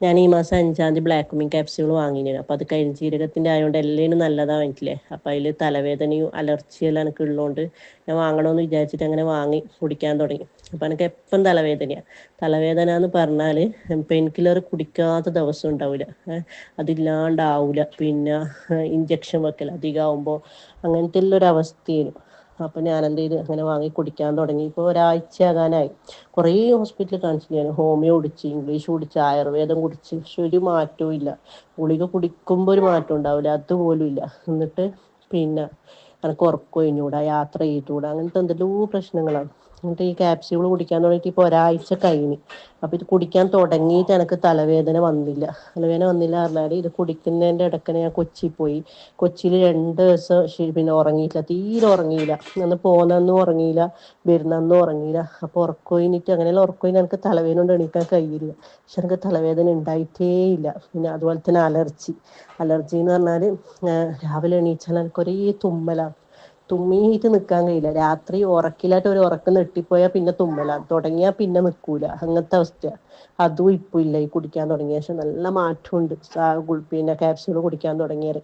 ഞാൻ ഈ മാസം അഞ്ചാം തീയതി ബ്ലാക്ക് മിങ് ക്യാപ്സ്യൂൾ വാങ്ങിനു അപ്പോൾ അത് കരിഞ്ജീരകത്തിന്റെ ആയതുകൊണ്ട് എല്ലിനും നല്ലതാ വാങ്ങിക്കില്ലേ അപ്പൊ അതിൽ തലവേദനയും അലർജിയും എല്ലാം എനിക്ക് ഉള്ളതുകൊണ്ട് ഞാൻ വാങ്ങണമെന്ന് വിചാരിച്ചിട്ട് അങ്ങനെ വാങ്ങി കുടിക്കാൻ തുടങ്ങി. അപ്പോൾ എനിക്ക് എപ്പം തലവേദനയാണ് തലവേദന എന്ന് പറഞ്ഞാൽ പെയിൻ കില്ലർ കുടിക്കാത്ത ദിവസം ഉണ്ടാവില്ല അതില്ലാണ്ടാവൂല. പിന്നെ ഇഞ്ചക്ഷൻ വെക്കൽ അധികമാകുമ്പോൾ അങ്ങനത്തെ എല്ലാം അവസ്ഥയായിരുന്നു അപ്പൊ ഞാൻ എന്ത് ചെയ്ത്? അങ്ങനെ വാങ്ങി കുടിക്കാൻ തുടങ്ങി. ഇപ്പൊ ഒരാഴ്ച ആകാനായി. കുറേ ഹോസ്പിറ്റലിൽ കാണിച്ചു ഞാൻ. ഹോമിയോ കുടിച്ച് ഇംഗ്ലീഷ് കുടിച്ച് ആയുർവേദം കുടിച്ച്. പക്ഷെ ഒരു മാറ്റവും ഇല്ല. ഗുളിക കുടിക്കുമ്പോൾ ഒരു മാറ്റം ഉണ്ടാവില്ല. അതുപോലും ഇല്ല. എന്നിട്ട് പിന്നെ എനിക്ക് ഉറക്കം കഴിഞ്ഞൂടാ യാത്ര ചെയ്തുകൂടാ. അങ്ങനത്തെ എന്തെല്ലോ പ്രശ്നങ്ങളാണ്. എന്നിട്ട് ഈ ക്യാപ്സ്യൂൾ കുടിക്കാൻ തുടങ്ങിയിട്ട് ഇപ്പൊ ഒരാഴ്ച കഴിഞ്ഞ്. അപ്പൊ ഇത് കുടിക്കാൻ തുടങ്ങിയിട്ട് എനിക്ക് തലവേദന വന്നില്ല. തലവേദന വന്നില്ല പറഞ്ഞാൽ ഇത് കുടിക്കുന്നതിന്റെ ഇടയ്ക്ക് ഞാൻ കൊച്ചി പോയി. കൊച്ചിയിൽ രണ്ട് ദിവസം പിന്നെ ഉറങ്ങിയില്ല തീരെ ഉറങ്ങിയില്ല. അന്ന് പോന്നന്നും ഉറങ്ങിയില്ല. വരുന്നന്നും ഉറങ്ങിയില്ല. അപ്പൊ ഉറക്കം കഴിഞ്ഞിട്ട് അങ്ങനെയുള്ള ഉറക്കം കഴിഞ്ഞാൽ എനിക്ക് തലവേദന കൊണ്ട് എണീക്കാൻ കഴിയില്ല. പക്ഷെ എനിക്ക് തലവേദന ഉണ്ടായിട്ടേ ഇല്ല. പിന്നെ അതുപോലെ തന്നെ അലർജി. അലർജി എന്ന് പറഞ്ഞാൽ രാവിലെ എണീച്ചാൽ എനിക്ക് ഒരേ തുമ്മലാണ് തുമ്മീട്ട് നിക്കാൻ കഴിയില്ല. രാത്രി ഉറക്കിലായിട്ട് ഒരു ഉറക്കം നെട്ടിപ്പോയാൽ പിന്നെ തുമ്മല. തുടങ്ങിയാൽ പിന്നെ നിൽക്കൂല അങ്ങനത്തെ അവസ്ഥ. അതും ഇപ്പൊ ഇല്ല. ഈ കുടിക്കാൻ തുടങ്ങിയ ശേഷം നല്ല മാറ്റമുണ്ട്. പിന്നെ ക്യാപ്സ്യൂൾ കുടിക്കാൻ തുടങ്ങിയാൽ